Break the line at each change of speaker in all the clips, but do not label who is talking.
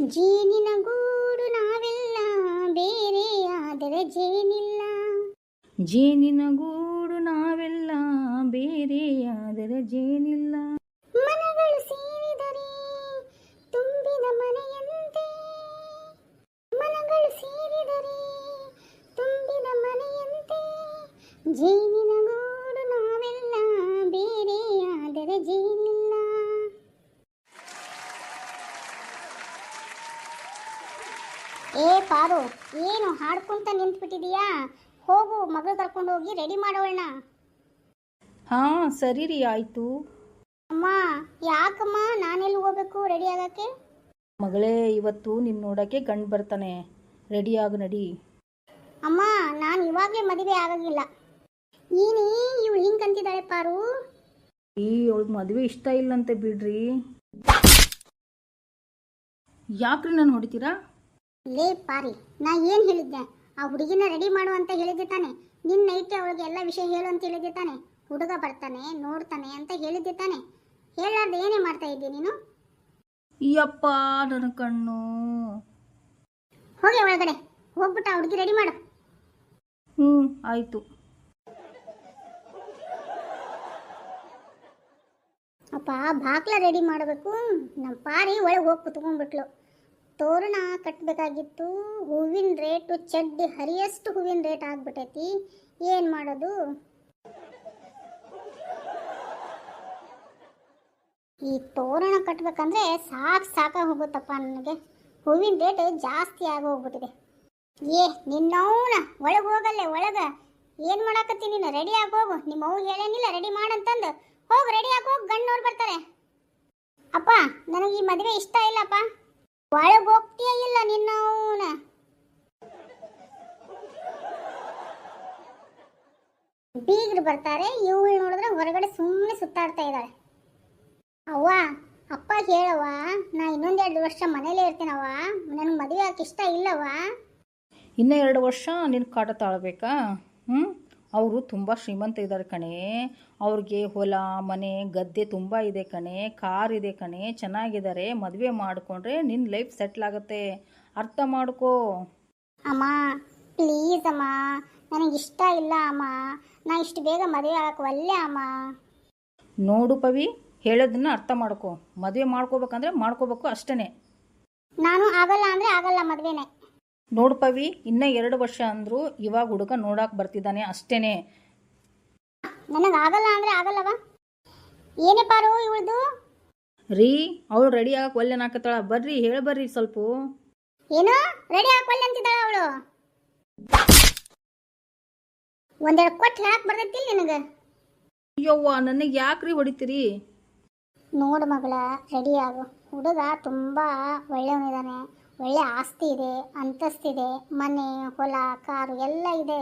ಜೇನಿನ ಗೂಡು ನಾವೆಲ್ಲ ಬೇರೆ ಆದರೆ ಜೇನಿಲ್ಲ.
ಜೇನಿನ ಗೂಡು ನಾವೆಲ್ಲ ಆದರೆ ಜೇನಿಲ್ಲ.
ಮನಗಳು ಸೇರಿದರೆ ತುಂಬಿದ ಮನೆಯಂತೆ. ಮನಗಳು ಸೇರಿದರೆ ತುಂಬಿದ ಮನೆಯಂತೆ. ಜೇನಿನ ಗೂಡು ನಾವೆಲ್ಲ ಬೇರೆ ಆದರೆ ಜೇನಿಲ್ಲ. ಏ ಪಾರು ಏನು ಹಾಡ್ಕೊಂತ ನಿಂತ್ಬಿಟ್ಟಿದೀಯಾ? ಹೋಗು ಮಗಳು ಕರ್ಕೊಂಡು ಹೋಗಿ ರೆಡಿ ಮಾಡೋಣ
ಹಾಂ ಸರಿ ರೀ ಆಯಿತು.
ಅಮ್ಮ ಯಾಕಮ್ಮ ನಾನೆಲ್ಲಿ ಹೋಗ್ಬೇಕು ರೆಡಿ ಆಗಕ್ಕೆ?
ಮಗಳೇ ಇವತ್ತು ನಿನ್ನ ನೋಡೋಕ್ಕೆ ಗಂಡು ಬರ್ತಾನೆ. ರೆಡಿಯಾಗಿ ನಡಿ.
ಅಮ್ಮ ನಾನು ಇವಾಗಲೇ ಮದುವೆ ಆಗಂಗಿಲ್ಲ. ನೀನೇ ಇವಳು ಹಿಂಗೆ ಅಂತಿದ್ದಾಳೆ ಪಾರು?
ಈ ಅವಳಿಗೆ ಮದುವೆ ಇಷ್ಟ ಇಲ್ಲಂತೆ ಬಿಡ್ರಿ. ಯಾಕ್ರಿ ನಾನು ಹೊಡಿತೀರಾ?
ಲೇ ಪಾರಿ ನಾ ಏನು ಹೇಳಿದ್ದೆ? ಆ ಹುಡುಗಿನ ರೆಡಿ ಮಾಡು ಅಂತ ಹೇಳಿದ್ದೆ ತಾನೆ. ನಿನ್ನ ನೈಟ್ ಅವಳಿಗೆ ಎಲ್ಲ ವಿಷಯ ಹೇಳು ಅಂತ ಹೇಳಿದ್ದೆ ತಾನೆ. ಹುಡುಗ ಬರ್ತಾನೆ ನೋಡ್ತಾನೆ ಅಂತ ಹೇಳಿದ್ದೆ ತಾನೆ. ಹೇಳಾರ್ದು ಏನೇ ಮಾಡ್ತಾ ಇದ್ದೆ ನೀನು?
ಯಪ್ಪ ನನ್ನ ಕಣ್ಣು.
ಹೋಗಿ ಒಳಗಡೆ ಹೋಗ್ಬಿಟ್ಟು ಆ ಹುಡುಗಿ ರೆಡಿ ಮಾಡು.
ಹ್ಞೂ ಆಯಿತು.
ಅಪ್ಪ ಬಾಕ್ಲ ರೆಡಿ ಮಾಡಬೇಕು. ನಮ್ಮ ಪಾರಿ ಒಳಗೆ ಹೋಗಿ ಕುತ್ಕೊಂಡ್ಬಿಟ್ಲು. ತೋರಣ ಕಟ್ಟಬೇಕಾಗಿತ್ತು ಹೂವಿನ ರೇಟು ಚಡ್ಡಿ ಹರಿಯಷ್ಟು ಹೂವಿನ ರೇಟ್ ಆಗ್ಬಿಟ್ಟೈತಿ ಏನು ಮಾಡೋದು? ಈ ತೋರಣ ಕಟ್ಟಬೇಕಂದ್ರೆ ಸಾಕು ಸಾಕಾಗಿ ಹೋಗುತ್ತಪ್ಪ ನನಗೆ. ಹೂವಿನ ರೇಟ್ ಜಾಸ್ತಿ ಆಗಿ ಹೋಗ್ಬಿಟ್ಟಿದೆ. ಏ, ನಿನ್ನವನ ಒಳಗೆ ಹೋಗಲ್ಲೇ, ಒಳಗೆ. ಏನು ಮಾಡಾಕತ್ತಿ ನೀನು? ರೆಡಿ ಆಗಿ ಹೋಗು. ನಿಮ್ಮ ಅವ್ವ ಹೇಳೇನಿಲ್ಲ, ರೆಡಿ ಮಾಡಂತಂದು ಹೋಗು, ರೆಡಿ ಆಗಿ ಹೋಗಿ ಗಣ್ಣವ್ರು ಬರ್ತಾರೆ. ಅಪ್ಪ, ನನಗೆ ಈ ಮದುವೆ ಇಷ್ಟ ಇಲ್ಲಪ್ಪ. ಒಳಗೆ ಹೋಗ್ತೀಯ ಇಲ್ಲ ನಿನ್ನವನ ಬೀಗರು ಬರ್ತಾರೆ, ಇವಳು ನೋಡಿದ್ರೆ ಹೊರಗಡೆ ಸುಮ್ಮನೆ ಸುತ್ತಾಡ್ತಾ ಇದ್ದಾಳೆ. ಅವ್ವ, ಅಪ್ಪ ಹೇಳವ್ವ ನಾ ಇನ್ನೊಂದೆರಡು ವರ್ಷ ಮನೇಲೇ ಇರ್ತೀನವ್ವ, ನನಗೆ ಮದುವೆ ಆಗಕ್ಕೆ ಇಷ್ಟ ಇಲ್ಲವ್ವ.
ಇನ್ನೂ ಎರಡು ವರ್ಷ ನಿನ್ನ ಕಾಟ ತಾಳ್ಬೇಕಾ? ಹ್ಞೂ ಅವರು ತುಂಬ ಶ್ರೀಮಂತ ಇದ್ದಾರೆ ಕಣೆ. ಅವ್ರಿಗೆ ಹೊಲ ಮನೆ ಗದ್ದೆ ತುಂಬ ಇದೆ ಕಣೆ. ಕಾರ್ ಇದೆ ಕಣೆ. ಚೆನ್ನಾಗಿದ್ದಾರೆ. ಮದುವೆ ಮಾಡಿಕೊಂಡ್ರೆ ನಿನ್ನ ಲೈಫ್ ಸೆಟ್ಲ್ ಆಗುತ್ತೆ. ಅರ್ಥ ಮಾಡ್ಕೋ.
ಅಮ್ಮ ಪ್ಲೀಸ್ ಅಮ್ಮ. ನನಗೆ ಇಷ್ಟ ಇಲ್ಲ ಅಮ್ಮ. ನಾ ಇಷ್ಟು ಬೇಗ ಮದುವೆ ಆಗಕ್ಕೆ ಒಲ್ಲೆ ಅಮ್ಮ.
ನೋಡು ಪವಿ ಹೇಳೋದನ್ನ ಅರ್ಥ ಮಾಡ್ಕೋ. ಮದುವೆ ಮಾಡ್ಕೋಬೇಕಂದ್ರೆ ಮಾಡ್ಕೋಬೇಕು ಅಷ್ಟೇ
ನಾನು ಆಗಲ್ಲ ಅಂದರೆ ಆಗಲ್ಲ ಮದುವೆನೇ.
ನೋಡು ಪವಿ ಇನ್ನೂ ಎರಡು ವರ್ಷ ಅಂದ್ರು ಇವಾಗ ಹುಡುಗ ನೋಡಕ್ಕೆ ಬರ್ತಿದ್ದಾನೆ ಅಷ್ಟೇನೆ.
ನನಗೆ ಆಗಲ್ಲ ಅಂದ್ರೆ ಆಗಲ್ಲವ? ಏನೇ ಪಾರು ಇವಳ್ದು?
ರೀ ಅವಳು ರೆಡಿ ಆಗಕ್ಕೆ ಒಲ್ಲೆ ನಾಕತ್ತಾಳ. ಬರ್ರಿ ಹೇಳಿ ಬರ್ರಿ ಸ್ವಲ್ಪ.
ಏನು? ರೆಡಿ ಹಾಕೊಲ್ಲಿ ಅಂತಿದ್ದಾಳ ಅವಳು? ಒಂದೆರಡು ಕೊಟ್ಟು ಹೇಳಕ್ ಬರ್ತೈತಿಲ್ಲ ನಿನಗೆ?
ಅಯ್ಯವ್ವ ನನಗೆ ಯಾಕ್ರಿ ಹೊಡಿತೀರಿ?
ನೋಡು ಮಗಳ ರೆಡಿ ಆಗು. ಹುಡುಗ ತುಂಬ ಒಳ್ಳೆಯವನಿದ್ದಾನೆ ಒಳ್ಳೆ ಆಸ್ತಿ ಇದೆ ಅಂತಸ್ತಿದೆ ಮನೆ, ಹೊಲ, ಕಾರು ಎಲ್ಲ ಇದೆ.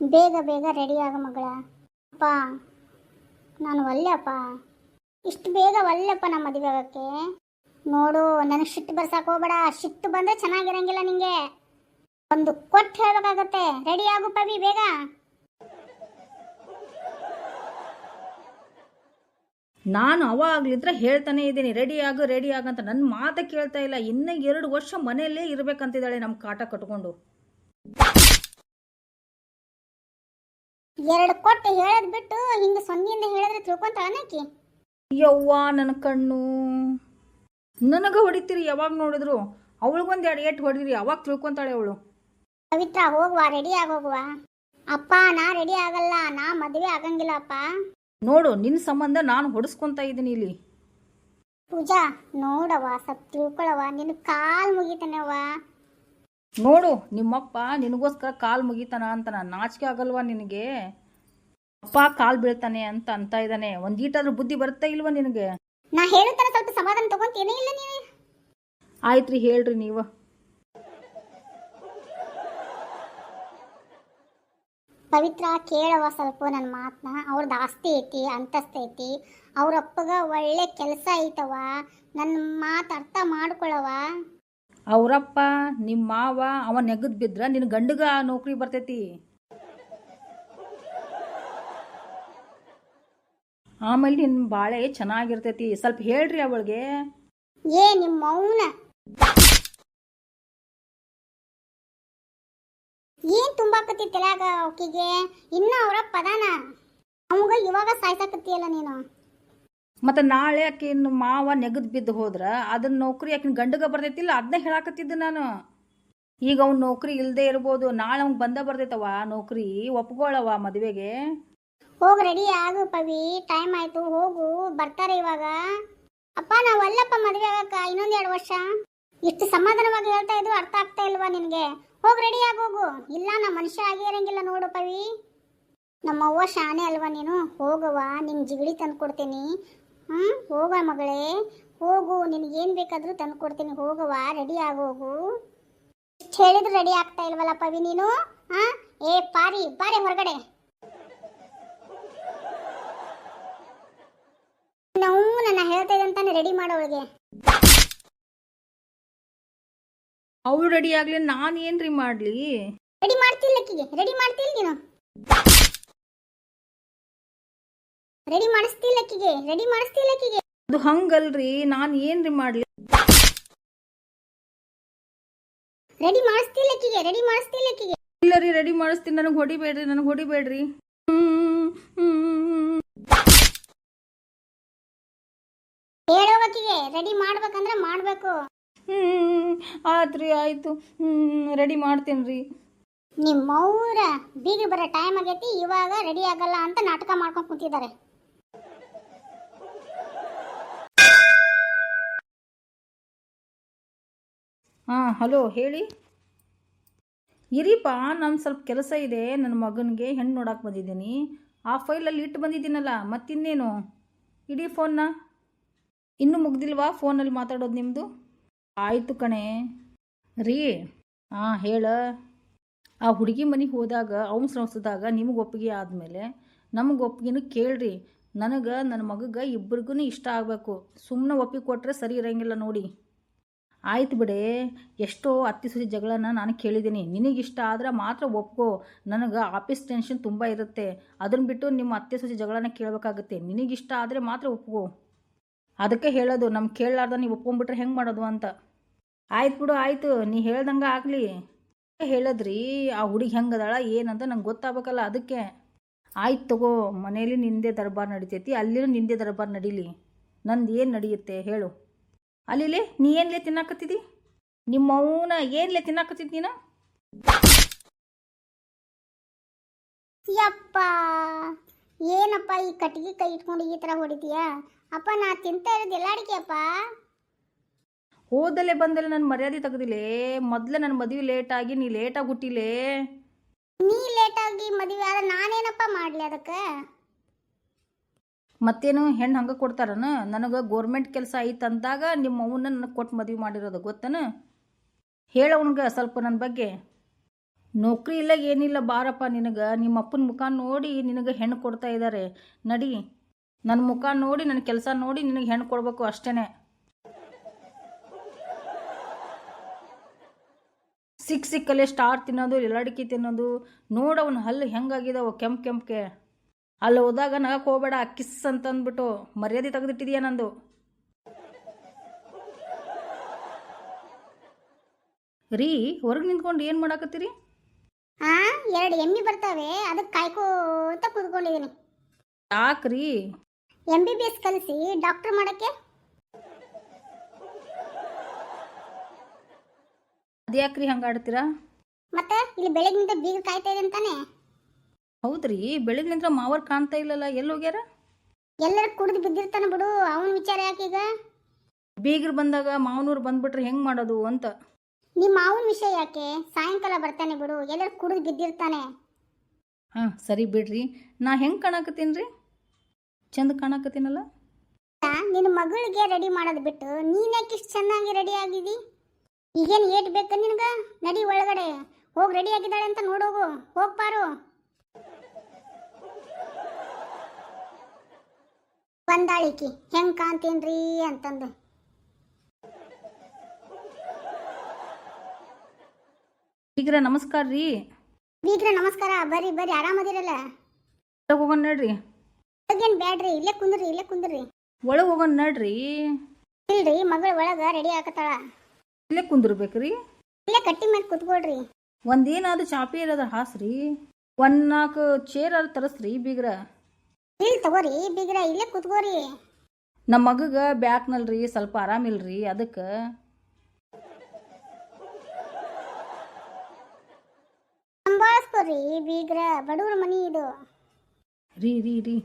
ಬೇಗ ಬೇಗ ರೆಡಿ ಆಗ ಮಗಳ. ಅಪ್ಪ, ನಾನು ಒಲ್ಲೆಪ್ಪ ಇಷ್ಟು ಬೇಗ ಒಲ್ಲೆಪ್ಪ ನಮ್ಮ ಮದುವೆ ಆಗೋಕ್ಕೆ. ನೋಡು, ನನಗೆ ಶಿಟ್ಟು ಬರ್ಸಕ್ಕೆ ಹೋಗ್ಬೇಡ. ಶಿಟ್ಟು ಬಂದರೆ ಚೆನ್ನಾಗಿರಂಗಿಲ್ಲ ನಿಂಗೆ. ಒಂದು ಕೊಟ್ಟು ಹೇಳ್ಬೇಕಾಗತ್ತೆ. ರೆಡಿ ಆಗು ಪವಿ, ಬೇಗ.
ನಾನು ಅವಾಗ್ಲಿದ್ರೆ ಹೇಳ್ತಾನೆ ಇದ್ದೀನಿ ರೆಡಿ ಆಗು ರೆಡಿ ಆಗಂತ ನನ್ನ ಮಾತ ಕೇಳ್ತಾ ಇಲ್ಲ. ಇನ್ನು ಎರಡು ವರ್ಷ ಮನೆಯಲ್ಲೇ ಇರಬೇಕಂತಿದ್ದಾಳೆ ನಮ್ಮ ಕಾಟ ಕಟ್ಕೊಂಡು.
ಎರಡು ಕೊಟ್ಟು ಹೇಳದ್ ಬಿಟ್ಟು ಹಿಂಗೆ ಸೊನ್ನೆಯಿಂದ ಹೇಳಿದ್ರೆ ತಿಳ್ಕೊಂತಾಳನಕಿ
ಯವ್ವ ನನ್ನ ಕಣ್ಣು. ನನಗೆ ಹೊಡಿತೀರಿ ಯಾವಾಗ ನೋಡಿದ್ರು? ಅವಳಿಗೊಂದು ಎರಡು ಏಟ್ ಹೊಡಿದ್ರಿ ಅವಾಗ ತಿಳ್ಕೊಂತಾಳೆ ಅವಳು.
ಪವಿತ್ರ ಹೋಗುವ ರೆಡಿ ಆಗೋಗುವ ಅಪ್ಪ ನಾ ರೆಡಿ ಆಗಲ್ಲ ನಾ ಮದುವೆ ಆಗಂಗಿಲ್ಲ ಅಪ್ಪ
ನೋಡು ನಿನ್ನ ಸಂಬಂಧ ನಾನು ಹೊಡಿಸ್ಕೊಂತ ಇದ್ದೀನಿ ಇಲ್ಲಿ.
ಪೂಜಾ ನೋಡವ್ವ ಸ್ವಲ್ಪ ತಿಳ್ಕೊಳವ ನಿನ್ನ ಕಾಲ್ ಮುಗಿತಾನವ್ವ.
ನೋಡು ನಿಮ್ಮಪ್ಪ ನಿನಗೋಸ್ಕರ ಕಾಲ್ ಮುಗಿತಾನ ಅಂತ ನಾಚಿಕೆ ಆಗಲ್ವಾ ನಿನಗೆ? ಅಪ್ಪ ಕಾಲ್ ಬೀಳ್ತಾನೆ ಅಂತ ಅಂತ ಇದ್ದಾನೆ. ಒಂದೀಟಾದ್ರೂ ಬುದ್ಧಿ ಬರುತ್ತಾ ಇಲ್ವಾ ನಿನಗೆ?
ನಾ ಹೇಳುತ್ತಾನೆ ಸ್ವಲ್ಪ ಸಮಾಧಾನ ತಗೊಂತೀನಿ ಇಲ್ಲ ನೀನು
ಆಯ್ತ್ರಿ ಹೇಳ್ರಿ ನೀವು.
ಪವಿತ್ರ ಕೇಳವ ಸ್ವಲ್ಪ ನನ್ನ ಮಾತನ್ನ ಅವ್ರದ್ದು ಆಸ್ತಿ ಐತಿ ಅಂತಸ್ತೈತಿ ಅವ್ರಪ್ಪಗ ಒಳ್ಳೆ ಕೆಲಸ ಐತವ ನನ್ನ ಮಾತು ಅರ್ಥ ಮಾಡ್ಕೊಳವ
ಅವರಪ್ಪ ನಿಮ್ಮ ಮಾವ ಅವ ನೆಗದ್ ಬಿದ್ರ ನಿನ್ನ ಗಂಡಗ ನೌಕರಿ ಬರ್ತೈತಿ. ಆಮೇಲೆ ನಿನ್ನ ಬಾಳೆ ಚೆನ್ನಾಗಿರ್ತೈತಿ. ಸ್ವಲ್ಪ ಹೇಳ್ರಿ ಅವಳಿಗೆ.
ಏ ನಿಮ್ಮ ಮೌನ. ತಲ್ಯಾಗ ಅವಕಿಗೆ ಇನ್ನ ಅವರ ಪದಾನ ಅವಾಗ ಇವಾಗ ಸಾಯ್ಸಾಕತ್ತಿಯಲ್ಲ ನೀನು.
ಮತ್ತು ನಾಳೆ ಆಕಿನ ಮಾವ ನೆಗದ್ ಬಿದ್ದು ಹೋದ್ರ ಅದನ್ನ ನೌಕರಿ ಆಕಿನ ಗಂಡಗ ಬರ್ತೈತಿಲ್ಲ ಅದನ್ನ ಹೇಳಾಕತ್ತಿದ್ದೆ ನಾನು. ಈಗ ಅವ್ನ ನೌಕರಿ ಇಲ್ಲದೆ ಇರ್ಬೋದು ನಾಳೆ ಅವ್ನು ಬಂದ ಬರ್ತೈತವ ನೌಕರಿ ಒಪ್ಕೊಳ್ಳವ ಮದುವೆಗೆ.
ಹೋಗ್ ರೆಡಿ ಆಗು ಪವಿ ಟೈಮ್ ಆಯ್ತು ಹೋಗು ಬರ್ತಾರೆ ಇವಾಗ. ಅಪ್ಪ ನಾವಲ್ಲಪ್ಪ ಮದ್ವೆ ಆಗಕ್ಕ ಇನ್ನೊಂದ್ ಎರಡು ವರ್ಷ? ಎಷ್ಟು ಸಮಾಧಾನವಾಗಿ ಹೇಳ್ತಾ ಇದ್ರು ಅರ್ಥ ಆಗ್ತಾ ಇಲ್ವಾ ನಿನ್ಗೆ? ಹೋಗ್ ರೆಡಿ ಆಗೋಗು ಇಲ್ಲ ನಾ ಮನುಷ್ಯ ಆಗೇ ಇರಂಗಿಲ್ಲ ನೋಡು ಪವಿ. ನಮ್ಮ ಅವ್ವ ಶಾಣೆ ಅಲ್ವಾ ನೀನು? ಹೋಗವ್ವ ನಿನ್ ಜಿಗಳಿ ತಂದು ಕೊಡ್ತೀನಿ. ಹ್ಮ್, ಹೋಗ ಮಗಳೇ. ಹೋಗು ನಿನಗೇನು ಬೇಕಾದರೂ ತಂದು ಕೊಡ್ತೀನಿ. ಹೋಗವ್ವ ರೆಡಿ ಆಗೋಗು ಇಷ್ಟು ಹೇಳಿದ್ರು ರೆಡಿ ಆಗ್ತಾ ಇಲ್ವಲ್ಲ ಪವಿ ನೀನು? ಹಾಂ? ಏ ಪಾರಿ ಬಾರೆ ಹೊರಗಡೆ. ನಾವು ನನ್ನ ಹೇಳ್ತಾ ಇದ್ದಂತಾನೆ ರೆಡಿ ಮಾಡೋಳಿಗೆ
ಅವಳು ರೆಡಿ ಆಗ್ಲಿ ನಾನ್ ಏನ್ ಏನ್ರಿ ಮಾಡ್ಲಿ?
ರೆಡಿ ಮಾಡ್ತಿಲ್ಲ ಅಕ್ಕಿಗೆ. ರೆಡಿ ಮಾಡ್ತಿಲ್ಲ ನೀನು? ರೆಡಿ ಮಾಡಿಸ್ತಿಲ್ಲ ಅಕ್ಕಿಗೆ. ರೆಡಿ ಮಾಡಿಸ್ತಿಲ್ಲ ಅಕ್ಕಿಗೆ.
ಅದು ಹಂಗಲ್ರಿ ನಾನು ಏನ್ರಿ ಮಾಡ್ಲಿ?
ರೆಡಿ ಮಾಡಿಸ್ತಿಲ್ಲ ಅಕ್ಕಿಗೆ. ರೆಡಿ ಮಾಡಿಸ್ತಿಲ್ಲ ಅಕ್ಕಿಗೆ.
ಇಲ್ಲ ರೀ ರೆಡಿ ಮಾಡಿಸ್ತೀನಿ. ನನಗೆ ಹೊಡಿಬೇಡ್ರಿ ನನಗೆ ಹೊಡಿಬೇಡ್ರಿ. ಹ್ಮ್, ಹ್ಮ್.
ಹೇಳೋವಕ್ಕಿಗೆ ರೆಡಿ ಮಾಡ್ಬೇಕಂದ್ರೆ ಮಾಡ್ಬೇಕು.
ಹ್ಮ್ ಆತ್ರಿ ಆಯ್ತು. ರೆಡಿ ಮಾಡ್ತೀನಿ ರೀ
ನಿಮ್ಮವ್ರ ಬೀಗಿ ಬರೋ ಟೈಮ್ ಆಗೈತಿ ಇವಾಗ ರೆಡಿ ಆಗಲ್ಲ ಅಂತ ನಾಟಕ ಮಾಡ್ಕೊಂಡು ಕೂತಿದ್ದಾರೆ.
ಹಾಂ ಹಲೋ ಹೇಳಿ. ಇರಿಪ್ಪ ನಾನು ಸ್ವಲ್ಪ ಕೆಲಸ ಇದೆ ನನ್ನ ಮಗನಿಗೆ ಹೆಣ್ಣು ನೋಡಕ್ಕೆ ಬಂದಿದ್ದೀನಿ. ಆ ಫೈಲಲ್ಲಿ ಇಟ್ಟು ಬಂದಿದ್ದೀನಲ್ಲ ಮತ್ತಿನ್ನೇನು? ಇಡೀ ಫೋನ್ನ ಇನ್ನೂ ಮುಗ್ದಿಲ್ವಾ ಫೋನಲ್ಲಿ ಮಾತಾಡೋದು ನಿಮ್ಮದು ಆಯಿತು ಕಣೆ. ರೀ ಹಾಂ ಹೇಳ. ಆ ಹುಡುಗಿ ಮನೆಗೆ ಹೋದಾಗ, ಅವ್ನ ಸಂಸ್ಥದಾಗ ನಿಮಗೆ ಒಪ್ಪಿಗೆ ಆದಮೇಲೆ ನಮಗೆ ಒಪ್ಪಿಗೆನೂ ಕೇಳ್ರಿ. ನನಗೆ ನನ್ನ ಮಗಗೆ ಇಬ್ಬರಿಗೂ ಇಷ್ಟ ಆಗಬೇಕು. ಸುಮ್ಮನೆ ಒಪ್ಪಿಗೆ ಕೊಟ್ಟರೆ ಸರಿ ಇರಂಗಿಲ್ಲ ನೋಡಿ. ಆಯ್ತು ಬಿಡೆ, ಎಷ್ಟೋ ಅತ್ತಿ ಸುಸಿ ಜಗಳನ ನಾನು ಕೇಳಿದ್ದೀನಿ ನಿನಗಿಷ್ಟ ಆದ್ರೆ ಮಾತ್ರ ಒಪ್ಕೋ. ನನಗೆ ಆಫೀಸ್ ಟೆನ್ಷನ್ ತುಂಬ ಇರುತ್ತೆ. ಅದನ್ನು ಬಿಟ್ಟು ನಿಮ್ಮ ಅತ್ತೆ ಸೊಸೆ ಜಗಳನ ಕೇಳಬೇಕಾಗುತ್ತೆ. ನಿನಗಿಷ್ಟ ಆದರೆ ಮಾತ್ರ ಒಪ್ಕೋ. ಅದಕ್ಕೆ ಹೇಳೋದು ನಮ್ಮ ಕೇಳಲಾರ್ದ ನೀವು ಒಪ್ಕೊಂಡ್ಬಿಟ್ರೆ ಹೆಂಗೆ ಮಾಡೋದು ಅಂತ. ಆಯ್ತು ಬಿಡು, ಆಯಿತು, ನೀ ಹೇಳ್ದಂಗೆ ಆಗಲಿ. ಹೇಳದ್ರಿ, ಆ ಹುಡುಗಿ ಹೆಂಗದಾಳ ಏನಂತ ನಂಗೆ ಗೊತ್ತಾಗಬೇಕಲ್ಲ ಅದಕ್ಕೆ. ಆಯ್ತು ತಗೋ, ಮನೇಲಿ ನಿಂದೆ ದರ್ಬಾರ್ ನಡಿತೈತಿ, ಅಲ್ಲಿನೂ ನಿಂದೆ ದರ್ಬಾರ್ ನಡೀಲಿ. ನಂದು ಏನು ನಡೆಯುತ್ತೆ ಹೇಳು. ಅಲ್ಲಿಲೆ ನೀ ಏನ್ಲೇ ತಿನ್ನಾಕತ್ತಿದಿ? ನಿಮ್ಮ ಅವನ ಏನ್ಲೇ ತಿನ್ನಾಕತ್ತಿದ್ ನೀನು?
ಏನಪ್ಪ ಈ ಕಟ್ಟಿಗೆ ಕೈ ಇಟ್ಕೊಂಡು ಈ ತರ ಹೊಡಿತೀಯ? ಅಪ್ಪ ನಾ ತಿಂತಾ ಇರೋದು ಎಲ್ಲ ಅಡಿಕೆಯಪ್ಪ
ಹೋದಲ್ಲೇ ಬಂದಲ್ಲೇ ನನ್ನ ಮರ್ಯಾದೆ ತೆಗೆದಿಲ್ಲೇ ಮೊದಲೇ ನನ್ನ ಮದುವೆ ಲೇಟಾಗಿ ನೀ ಲೇಟಾಗಿ ಹುಟ್ಟಿಲೆ.
ನೀ ಲೇಟಾಗಿ ಮದುವೆ ಆದ್ರೆ ನಾನೇನಪ್ಪ ಮಾಡ್ಲಿ ಅದಕ್ಕೆ?
ಮತ್ತೇನು ಹೆಣ್ಣು ಹಂಗೆ ಕೊಡ್ತಾರನ? ನನಗೆ ಗೌರ್ಮೆಂಟ್ ಕೆಲಸ ಐತೆ ಅಂದಾಗ ನಿಮ್ಮ ಅವನ್ನ ನನಗೆ ಕೊಟ್ಟು ಮದುವೆ ಮಾಡಿರೋದು ಗೊತ್ತನ? ಹೇಳವನ್ಗೆ ಸ್ವಲ್ಪ ನನ್ನ ಬಗ್ಗೆ. ನೌಕರಿ ಇಲ್ಲ ಏನಿಲ್ಲ ಬಾರಪ್ಪ ನಿನಗೆ. ನಿಮ್ಮ ಅಪ್ಪನ ಮುಖ ನೋಡಿ ನಿನಗೆ ಹೆಣ್ಣು ಕೊಡ್ತಾ ಇದ್ದಾರೆ ನಡಿ. ನನ್ನ ಮುಖ ನೋಡಿ ನನ್ನ ಕೆಲಸ ನೋಡಿ ನಿನಗೆ ಹೆಣ್ಣು ಕೊಡಬೇಕು ಅಷ್ಟೇ ಸಿಕ್ಕ ಸಿಕ್ಕಲ್ಲೇ ಸ್ಟಾರ್ ತಿನ್ನೋದು ಎಲ್ಲಡಿಕೆ ತಿನ್ನೋದು ನೋಡವನ ಹಲ್ಲು ಹೆಂಗಾಗಿದಾವ ಕೆಂಪು ಕೆಂಪಕ್ಕೆ ಅಲ್ಲಿ ಹೋದಾಗ ನಗಕ್ಕೆ ಹೋಗ್ಬೇಡ ಕಿಸ್ ಅಂತಂದ್ಬಿಟ್ಟು ಮರ್ಯಾದೆ ತೆಗೆದಿಟ್ಟಿದೀಯ ನಂದು. ರೀ ಹೊರಗೆ ನಿಂತ್ಕೊಂಡು ಏನು ಮಾಡಾಕತ್ತೀರಿ?
ಎರಡು ಎಮ್ಮಿ ಬರ್ತಾವೆ ಅದಕ್ಕೆ ಕಾಯ್ಕೋತ ಕೂತ್ಕೊಂಡಿದ್ದೀನಿ.
ಯಾಕ್ರಿ
ಎಂ ಬಿ ಬಿ ಎಸ್ ಕಲಿಸಿ ಡಾಕ್ಟರ್ ಮಾಡಕ್ಕೆ?
ಅದ್ಯಾಕ್ರಿ ಹಂಗೆ ಆಡ್ತೀರಾ?
ಮತ್ತೆ ಇಲ್ಲಿ ಬೆಳಗ್ಗಿನಿಂದ ಬೀಗ ಕಾಯ್ತಾ ಇದೆ ಅಂತಾನೆ
ಹೌದ್ರಿ ಬೆಳಗ್ನಿಂತ್ರ ಮಾವರ್ ಕಾಣ್ತಾ ಇಲ್ಲಲ್ಲ ಎಲ್ಲಿ ಹೋಗ್ಯಾರ?
ಎಲ್ಲರೂ ಕುಡಿದು ಬಿದ್ದಿರ್ತಾನೆ ಬಿಡು ಅವನ ವಿಚಾರ ಯಾಕೀಗ
ಬೀಗರು ಬಂದಾಗ ಮಾವನೂರು ಬಂದ್ಬಿಟ್ರೆ ಹೆಂಗ್ ಮಾಡೋದು ಅಂತ.
ನಿಮ್ಮ ಮಾವನ ವಿಷಯ ಯಾಕೆ? ಸಾಯಂಕಾಲ ಬರ್ತಾನೆ ಬಿಡು ಎಲ್ಲರೂ ಕುಡಿದು ಬಿದ್ದಿರ್ತಾನೆ.
ಹಾಂ ಸರಿ ಬಿಡ್ರಿ. ನಾ ಹೆಂಗೆ ಕಾಣಕತ್ತೀನಿ ರೀ? ಚಂದ ಕಾಣಕತ್ತೀನಲ್ಲ?
ನಿನ್ನ ಮಗಳಿಗೆ ರೆಡಿ ಮಾಡೋದು ಬಿಟ್ಟು ನೀನ್ಯಾಕೆ ಇಷ್ಟು ಚೆನ್ನಾಗಿ ರೆಡಿ ಆಗಿದಿ? ಈಗೇನು ಏಟ್ ಬೇಕು ನಿನಗ? ನಡಿ ಒಳಗಡೆ. ಹೋಗಿ ರೆಡಿ ಆಗಿದ್ದಾಳೆ ಅಂತ ನೋಡೋಗು ಹೋಗ್ಪಾರು ಬಂದಾಳಿಕಿ. ಹೆಂಗ್ ಕಾಣ್ತೀನ್ರಿ ಅಂತಂದು.
ಬೀಗ್ರ ನಮಸ್ಕಾರ ರೀ
ಬೀಗ್ರ ನಮಸ್ಕಾರ. ಬರ್ರಿ ಬರ್ರಿ. ಆರಾಮದಿರಲ್ಲ?
ಹೋಗೋಣ ನಡ್ರಿ.
ಏನ್ ಬ್ಯಾಡ್ರಿ ಇಲ್ಲೇ ಕುಂದ್ರಿ ಇಲ್ಲೇ ಕುಂದ್ರಿ.
ಒಳಗೆ ಹೋಗೋಣ ನಡ್ರಿ.
ಇಲ್ರಿ ಮಗಳ ಒಳಗೆ ರೆಡಿ ಆಗತ್ತಾಳ.
ಇಲ್ಲೇ ಕುಂದಿರ್ಬೇಕ್ರಿ.
ಇಲ್ಲೇ ಕಟ್ಟಿ ಮೇಲೆ ಕುತ್ಕೊಳ್ರಿ.
ಒಂದೇನಾದ್ರು ಚಾಪಿ ಇರೋದ್ರ ಹಾಸ್ರಿ ಒಂದ್ ನಾಲ್ಕು ಚೇರ್ ಅರ್ ತರಸ್ರಿ ಬೀಗ್ರ.
ಇಲ್ಲಿ ತಗೋರಿ ಬೀಗ್ರ ಇಲ್ಲೇ ಕುತ್ಕೋರಿ.
ನಮ್ಮ ಮಗಗ ಬ್ಯಾಕ್ನಲ್ರಿ ಸ್ವಲ್ಪ ಆರಾಮಿಲ್ರಿ ಅದಕ್ಕೆ.
ಸಂಭಾಳಿಸ್ಕೋರಿ ಬೀಗ್ರ ಬಡವ್ರ ಮನಿ ಇದು.
ರೀ ರೀ ರೀ.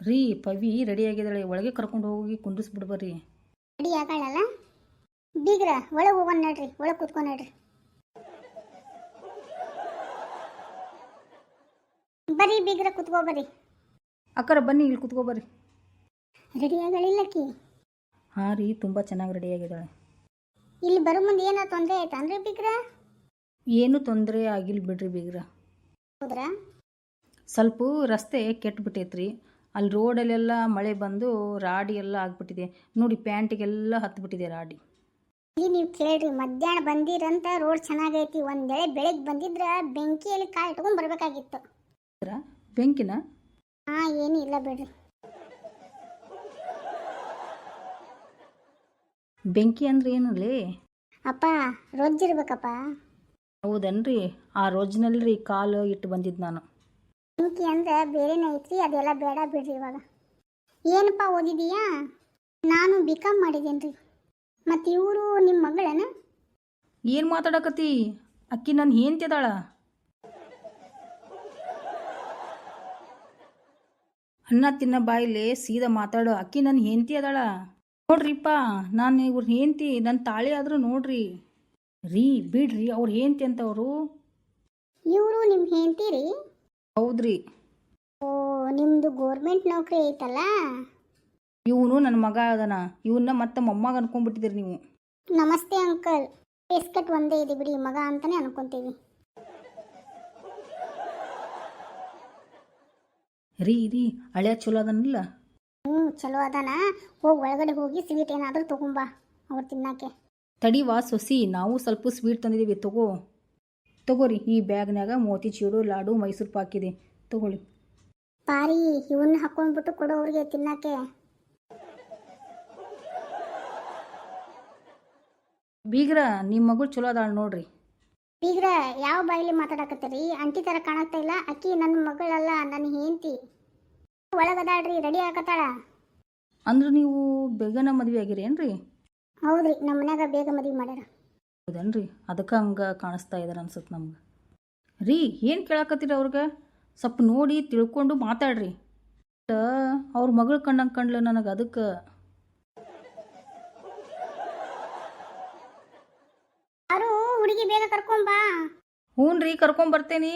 ರೀ ಪವಿ ರೆಡಿ ಆಗಿದಾಳೆ ಒಳಗೆ ಕರ್ಕೊಂಡು ಹೋಗಿ ಕುಂದಿಸ್ಬಿಡ್ಬರ್ರಿ
ರೆಡಿ ಆಗಾಳಲ್ಲ? ಬೀಗ್ರ ಒಳಗೆ ಹೋಗೋಣ ನಡ್ರಿ. ಒಳಗೆ ಕುತ್ಕೊಂಡು ನಡ್ರಿ. ಬರೀ ಬೀಗ್ರ ಕುತ್ಕೋ ಬರ್ರಿ.
ಅಕ್ಕರ ಬನ್ನಿ ಇಲ್ಲಿ ಕುತ್ಕೊಬರ್ರಿ
ರೆಡಿ ಆಗಳಿಲ್ಲಕ್ಕಿ
ಹಾಂ ರೀ ತುಂಬ ಚೆನ್ನಾಗಿ ರೆಡಿ ಆಗಿದಾಳೆ
ಇಲ್ಲಿ ಬರೋ ಮುಂದೆ ಏನೋ ತೊಂದರೆ ಆಯ್ತಾ ಅಂದ್ರೆ ಬೀಗ್ರ?
ಏನೂ ತೊಂದರೆ ಆಗಿಲ್ಲ ಬಿಡ್ರಿ ಬೀಗ್ರ.
ಹೌದ್ರಾ?
ಸ್ವಲ್ಪ ರಸ್ತೆ ಕೆಟ್ಟಬಿಟ್ಟೈತ್ರಿ ಅಲ್ಲಿ ರೋಡಲ್ಲೆಲ್ಲ ಮಳೆ ಬಂದು ರಾಡಿ ಎಲ್ಲ ಆಗ್ಬಿಟ್ಟಿದೆ. ನೋಡಿ ಪ್ಯಾಂಟಿಗೆಲ್ಲ ಹತ್ಬಿಟ್ಟಿದೆ ರಾಡಿ.
ಇಲ್ಲಿ ನೀವು ಕೇಳ್ರಿ ಮಧ್ಯಾಹ್ನ ಬಂದಿರಂತ ರೋಡ್ ಚೆನ್ನಾಗೈತಿ. ಒಂದೇಳೆ ಬೆಳಗ್ಗೆ ಬಂದಿದ್ರ ಬೆಂಕಿಯಲ್ಲಿ ಕಾಯಿ ಇಟ್ಕೊಂಡ್ ಬರ್ಬೇಕಾಗಿತ್ತು?
ಬೆಂಕಿನ?
ಹಾ ಏನೂ ಇಲ್ಲ ಬಿಡ್ರಿ.
ಬೆಂಕಿ ಅಂದ್ರೆ ಏನಲ್ಲಿ
ಅಪ್ಪ ರೋಜ್ ಇರ್ಬೇಕಪ್ಪ.
ಹೌದನ್ರಿ ಆ ರೋಜ್ನಲ್ರಿ ಕಾಲು ಇಟ್ಟು ಬಂದಿದ್ದು ನಾನು.
ಬೆಂಕಿ ಅಂದ್ರೆ ಬೇರೆನೇ ಐತ್ರಿ ಅದೆಲ್ಲ ಬೇಡ ಬಿಡ್ರಿ ಇವಾಗ. ಏನಪ್ಪ ಓದಿದೀಯಾ? ನಾನು ಬಿ ಕಾಮ್ ಮಾಡಿದ್ದೀನಿ ರೀ ಮತ್ತು ಇವರು ನಿಮ್ಮ ಮಗಳೇನ?
ಏನು ಮಾತಾಡಕತ್ತಿ? ಅಕ್ಕಿ ನನ್ನ ಹೆಂಡ್ತಿದಾಳ ಅನ್ನ ತಿನ್ನ ಬಾಯಿಲೆ ಸೀದಾ ಮಾತಾಡು ಅಕ್ಕಿ ನನ್ನ ಹೆಂಡ್ತಿ ಅದಾಳ. ನೋಡ್ರಿಪ್ಪ ನಾನು ಇವ್ರ ಹೆಂಡ್ತಿ ನನ್ನ ತಾಳಿ ಆದರೂ ನೋಡ್ರಿ. ರೀ ಬಿಡ್ರಿ ಅವ್ರ ಹೆಂಡ್ತಿ ಅವರು
ಇವರು ನಿಮ್ಮ ಹೆಂಡ್ತೀರಿ
ಹೌದ್ರಿ.
ಓ ನಿಮ್ಮದು ಗೋರ್ಮೆಂಟ್ ನೌಕರಿ ಐತಲ್ಲ?
ಇವನು ನನ್ನ ಮಗ ಅದನ. ಇವನ್ನ ಮತ್ತೆ ಮೊಮ್ಮಗ ಅನ್ಕೊಂಡ್ಬಿಟ್ಟಿದ್ರಿ ನೀವು.
ನಮಸ್ತೆ ಅಂಕಲ್. ಬಿಸ್ಕಟ್ ಒಂದೇ ಇದೆ ಬಿಡಿ ಮಗ ಅಂತಾನೆ ಅನ್ಕೊಂತೀವಿ.
ರೀ ರೀ ಹಳೆಯ ಚಲೋ ಅದನಿಲ್ಲ.
ಹ್ಞೂ ಚಲೋ ಅದಾನ. ಹೋಗಿ ಒಳಗಡೆ ಹೋಗಿ ಸ್ವೀಟ್ ಏನಾದರೂ ತಗೊಂಬಾ ಅವ್ರು ತಿನ್ನಕ್ಕೆ.
ತಡಿವಾ ಸೊಸಿ ನಾವು ಸ್ವಲ್ಪ ಸ್ವೀಟ್ ತಂದಿದ್ದೀವಿ ತಗೋ. ತಗೋರಿ ಈ ಬ್ಯಾಗ್ನಾಗ ಮೋತಿ ಚೂರು ಲಾಡು ಮೈಸೂರು ಪಾಕ್ ಇದೆ. ತಗೊಳ್ಳಿ
ಪಾರಿ ಇವನ್ನ ಹಾಕೊಂಡ್ಬಿಟ್ಟು ಕೊಡು ಅವ್ರಿಗೆ ತಿನ್ನಕ್ಕೆ.
ಬೀಗ್ರ ನಿಮ್ಮ ಮಗಳು ಚಲೋ ಅದಾಳ ನೋಡ್ರಿ.
ಬೀಗ್ರ ಯಾವ ಬಾಯಲ್ಲಿ ಮಾತಾಡಕತ್ತೀರಿ? ಅಂಟಿ ತರ ಕಾಣತ್ತಾ ಇಲ್ಲ. ಅಕ್ಕಿ ನನ್ನ ಮಗಳಲ್ಲ ನನ್ನ ಹೆಂಡತಿ. ಒಳಗದಾಡ್ರಿ ರೆಡಿ ಆಗತ್ತಾಳ.
ಅಂದ್ರೆ ನೀವು ಬೇಗನ ಮದುವೆ ಆಗಿರಿ ಏನ್ರಿ
ಹೌದ್ರಿ ನಮ್ಮ ಮನ್ಯಾಗ ಬೇಗ ಮದುವೆ ಮಾಡ್ಯಾರ.
ಹೌದನ್ರಿ? ಅದಕ್ಕೆ ಹಂಗೆ ಕಾಣಿಸ್ತಾ ಇದಾರೆ ಅನ್ಸುತ್ತೆ ನಮ್ಗೆ. ರೀ ಏನು ಕೇಳಾಕತ್ತೀರಿ ಅವ್ರಿಗೆ? ಸ್ವಲ್ಪ ನೋಡಿ ತಿಳ್ಕೊಂಡು ಮಾತಾಡ್ರಿ. ಅವ್ರ ಮಗಳು ಕಂಡಂಗೆ ಕಂಡ್ಲ ನನಗೆ ಅದಕ್ಕೆ.
ಹುಡುಗಿ ಬೇಗ ಕರ್ಕೊಂಬಾ
ಹ್ಞೂ ರೀ ಕರ್ಕೊಂಬರ್ತೇನಿ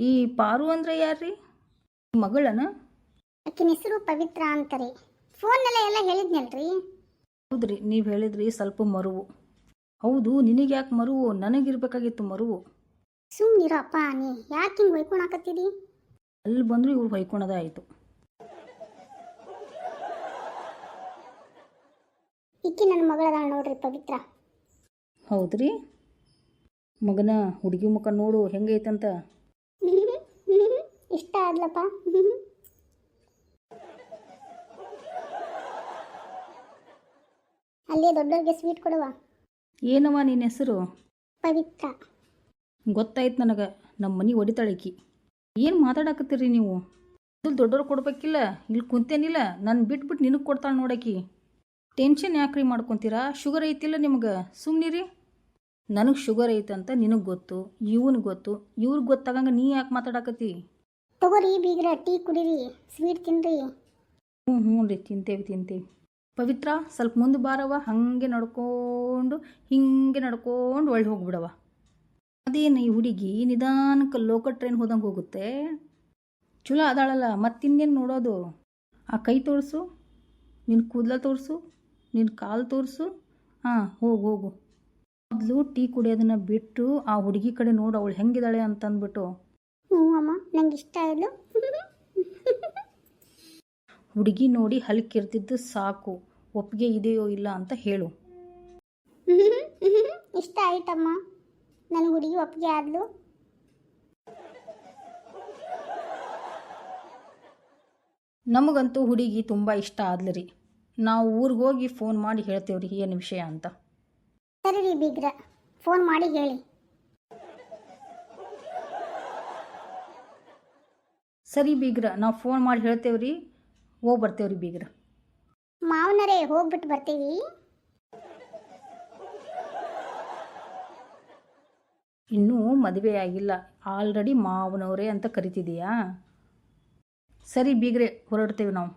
ಈ ಪಾರು ಅಂದ್ರೆ ಯಾರ್ರಿ? ಮಗಳನ?
ಅಕ್ಕಿನ ಹೆಸರು ಪವಿತ್ರ ಅಂತಾರೆ. ಫೋನ್ನಲ್ಲೇ ಎಲ್ಲ ಹೇಳಿದ್ನಲ್ರಿ?
ಹೌದ್ರಿ ನೀವು ಹೇಳಿದ್ರಿ ಸ್ವಲ್ಪ ಮರುವು. ಹೌದು ನಿನಗೆ ಯಾಕೆ ಮರುವು? ನನಗಿರ್ಬೇಕಾಗಿತ್ತು ಮರುವು.
ಸುಮ್ಮನಿರಪ್ಪ ನೀ ಯಾಕೆ ಹಿಂಗೆ ಹೊಯ್ಕೊಳಕತ್ತಿದಿ
ಅಲ್ಲಿ ಬಂದರೂ ಇವ್ರು ಹೊಯ್ಕೊಳೋದೇ ಆಯಿತು.
ಇಕ್ಕಿ ನನ್ನ ಮಗಳದಾಳ ನೋಡ್ರಿ ಪವಿತ್ರ.
ಹೌದ್ರಿ? ಮಗನ ಹುಡುಗಿ ಮುಖ ನೋಡು ಹೆಂಗೈತಂತ?
ಇಷ್ಟ ಆದ್ಲಪ್ಪ. ಅಲ್ಲೇ ದೊಡ್ಡವ್ರಿಗೆ ಸ್ವೀಟ್ ಕೊಡುವ.
ಏನವ ನಿನ್ನ ಹೆಸರು?
ಪವಿತ್ರ.
ಗೊತ್ತಾಯ್ತು ನನಗೆ ನಮ್ಮ ಮನೆ ಒಡಿತಾಳಕಿ ಏನು ಮಾತಾಡಕತ್ತೀರಿ ನೀವು? ಇಲ್ಲಿ ದೊಡ್ಡವ್ರು ಕೊಡ್ಬೇಕಿಲ್ಲ ಇಲ್ಲಿ ಕುಂತೇನಿಲ್ಲ ನಾನು ಬಿಟ್ಬಿಟ್ಟು ನಿನಗೆ ಕೊಡ್ತಾಳೆ ನೋಡಕಿ ಟೆನ್ಷನ್ ಯಾಕ್ರಿ ಮಾಡ್ಕೊತೀರಾ? ಶುಗರ್ ಐತಿಲ್ಲ ನಿಮ್ಗೆ ಸುಮ್ಮನಿರಿ ನನಗೆ ಶುಗರ್ ಐತಂತ ನಿನಗೆ ಗೊತ್ತು ಇವನ್ ಗೊತ್ತು ಇವ್ರಿಗೆ ಗೊತ್ತಾಗಂಗೆ ನೀ ಯಾಕೆ ಮಾತಾಡಕತ್ತಿ?
ತಗೋರಿ ಬೀಗ್ರ ಟೀ ಕುಡೀರಿ ಸ್ವೀಟ್ ತಿನ್ರಿ.
ಹ್ಞೂ ಹ್ಞೂ ರೀ ತಿಂತೇವಿ ತಿಂತೇವಿ. ಪವಿತ್ರ, ಸ್ವಲ್ಪ ಮುಂದೆ ಬಾರವ ಹಾಗೆ ನಡ್ಕೊಂಡು, ಹಿಂಗೆ ನಡ್ಕೊಂಡು ಒಳ್ಳೆ ಹೋಗ್ಬಿಡವ ಅದೇನು ಈ ಹುಡುಗಿ? ನಿಧಾನಕ್ಕೆ ಲೋಕಲ್ ಟ್ರೈನ್ ಹೋದಂಗೆ ಹೋಗುತ್ತೆ. ಚಲೋ ಅದಾಳಲ್ಲ, ಮತ್ತಿನ್ನೇನು ನೋಡೋದು? ಆ ಕೈ ತೋರಿಸು ನಿನ್ನ ಕೂದಲ ತೋರಿಸು ನಿನ್ನ ಕಾಲು ತೋರಿಸು. ಹಾಂ, ಹೋಗು ಹೋಗು. ಮೊದಲು ಟೀ ಕುಡಿಯೋದನ್ನ ಬಿಟ್ಟು ಆ ಹುಡುಗಿ ಕಡೆ ನೋಡು, ಅವಳು ಹೆಂಗಿದ್ದಾಳೆ ಅಂತಂದ್ಬಿಟ್ಟು.
ಹ್ಞೂ ಅಮ್ಮ ನಂಗೆ ಇಷ್ಟ ಆಯ್ಲು.
ಹುಡುಗಿ ನೋಡಿ ಹಲ್ಕಿರ್ತಿದ್ದು ಸಾಕು ಒಪ್ಪಿಗೆ ಇದೆಯೋ ಇಲ್ಲ ಅಂತ ಹೇಳು.
ಇಷ್ಟ ಆಯ್ತಮ್ಮ. ನನ್ನ ಹುಡುಗಿ ಒಪ್ಪಿಗೆ ಆದ್ಲು.
ನಮಗಂತೂ ಹುಡುಗಿ ತುಂಬ ಇಷ್ಟ ಆದ್ಲು ರೀ ನಾವು ಊರಿಗೆ ಹೋಗಿ ಫೋನ್ ಮಾಡಿ ಹೇಳ್ತೇವ್ರಿ ಏನು ವಿಷಯ ಅಂತ.
ಸರಿ ರೀ ಬೀಗ್ರ ಫೋನ್ ಮಾಡಿ ಹೇಳಿ.
ಸರಿ ಬೀಗ್ರ ನಾವು ಫೋನ್ ಮಾಡಿ ಹೇಳ್ತೇವೆ ರೀ ಹೋಗಿ ಬರ್ತೇವ್ರಿ ಬೀಗ್ರ.
ಮಾವನರೇ ಹೋಗ್ಬಿಟ್ಟು ಬರ್ತೀವಿ.
ಇನ್ನೂ ಮದುವೆ ಆಗಿಲ್ಲ. ಆಲ್ರೆಡಿ ಮಾವನವರೇ ಅಂತ ಕರಿತಿದೀಯಾ? ಸರಿ ಬೀಗ್ರೆ ಹೊರಡ್ತೇವೆ ನಾವು.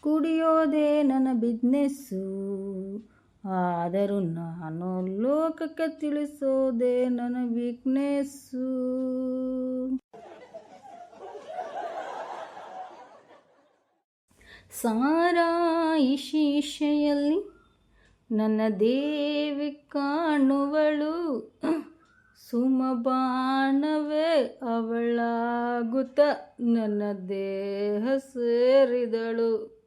ಕುಡಿಯೋದೇ ನನ್ನ ಬಿಸ್ನೆಸ್ಸು. ಆದರೂ ನಾನು ಲೋಕಕ್ಕೆ ತಿಳಿಸೋದೇ ನನ್ನ ವೀಕ್ನೆಸ್ಸು ಸಾರಾ ಈ ನನ್ನ ದೇವಿ ಕಾಣುವಳು. ಸುಮಬಾಣವೇ ಅವಳಾಗುತ್ತ ನನ್ನ ದೇಹ ಸೇರಿದಳು.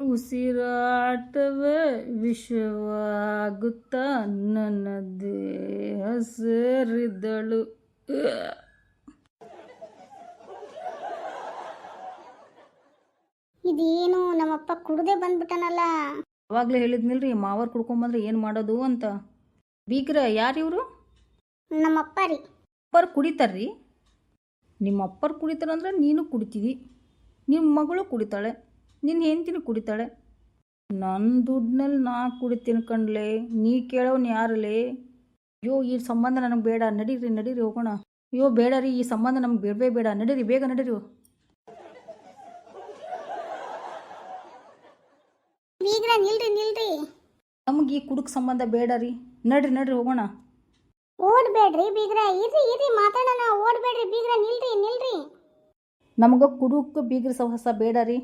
ಉಸಿರಾಟವೇ ವಿಷವಾಗುತ್ತ ನನ್ನ ದೇಹ ಸೇರಿದಳು.
ಇದೇನು ನಮ್ಮಪ್ಪ ಕುಡ್ದೆ ಬಂದ್ಬಿಟ್ಟನಲ್ಲ.
ಅವಾಗಲೇ ಹೇಳಿದ್ನಿಲ್ರಿ ಮಾವರ್ ಕುಡ್ಕೊಂಬಂದ್ರೆ ಏನು ಮಾಡೋದು ಅಂತ. ಬೀಗ್ರ ಯಾರು ಇವರು?
ನಮ್ಮಪ್ಪ ರೀ.
ಅಪ್ಪರು ಕುಡಿತಾರ್ರಿ. ನಿಮ್ಮ ಅಪ್ಪರು ಕುಡಿತಾರಂದ್ರೆ ನೀನು ಕುಡಿತೀವಿ. ನಿಮ್ಮ ಮಗಳು ಕುಡಿತಾಳೆ ನಿನ್ನ ಹೆಂಡ್ತಿನೂ ಕುಡಿತಾಳೆ. ನನ್ನ ದುಡ್ಡಿನಲ್ಲಿ ನಾ ಕುಡಿತೀನಿ ಕಣ್ಲೆ ನೀ ಕೇಳೋನು ಯಾರಲೇ? ಅಯ್ಯೋ ಈ ಸಂಬಂಧ ನನಗೆ ಬೇಡ ನಡೀರಿ ನಡೀರಿ ಹೋಗೋಣ. ಅಯ್ಯೋ ಬೇಡ ರೀ ಈ ಸಂಬಂಧ ನಮ್ಗೆ ಬೇಡವೇ ಬೇಡ ನಡೀರಿ ಬೇಗ ನಡೀರಿ.
ಬೀಗ್ರ ನಿಲ್ರಿ ನಿಲ್ರಿ.
ನಮಗೆ ಈ ಕುಡುಕ್ ಸಂಬಂಧ ಬೇಡ ರೀ. ನಡ್ರಿ ನಡ್ರಿ ಹೋಗೋಣ.
ಓಡ್ಬೇಡ್ರಿ ಬೀಗ್ರ ಇರ್ರಿ ಇರ್ರಿ ಮಾತಾಡೋಣ. ಓಡ್ಬೇಡ್ರಿ ಬೀಗ್ರ ನಿಲ್ರಿ ನಿಲ್ರಿ.
ನಮಗ ಕುಡುಕ್ ಬೀಗ್ರ ಸಹಸ ಬೇಡ ರೀ.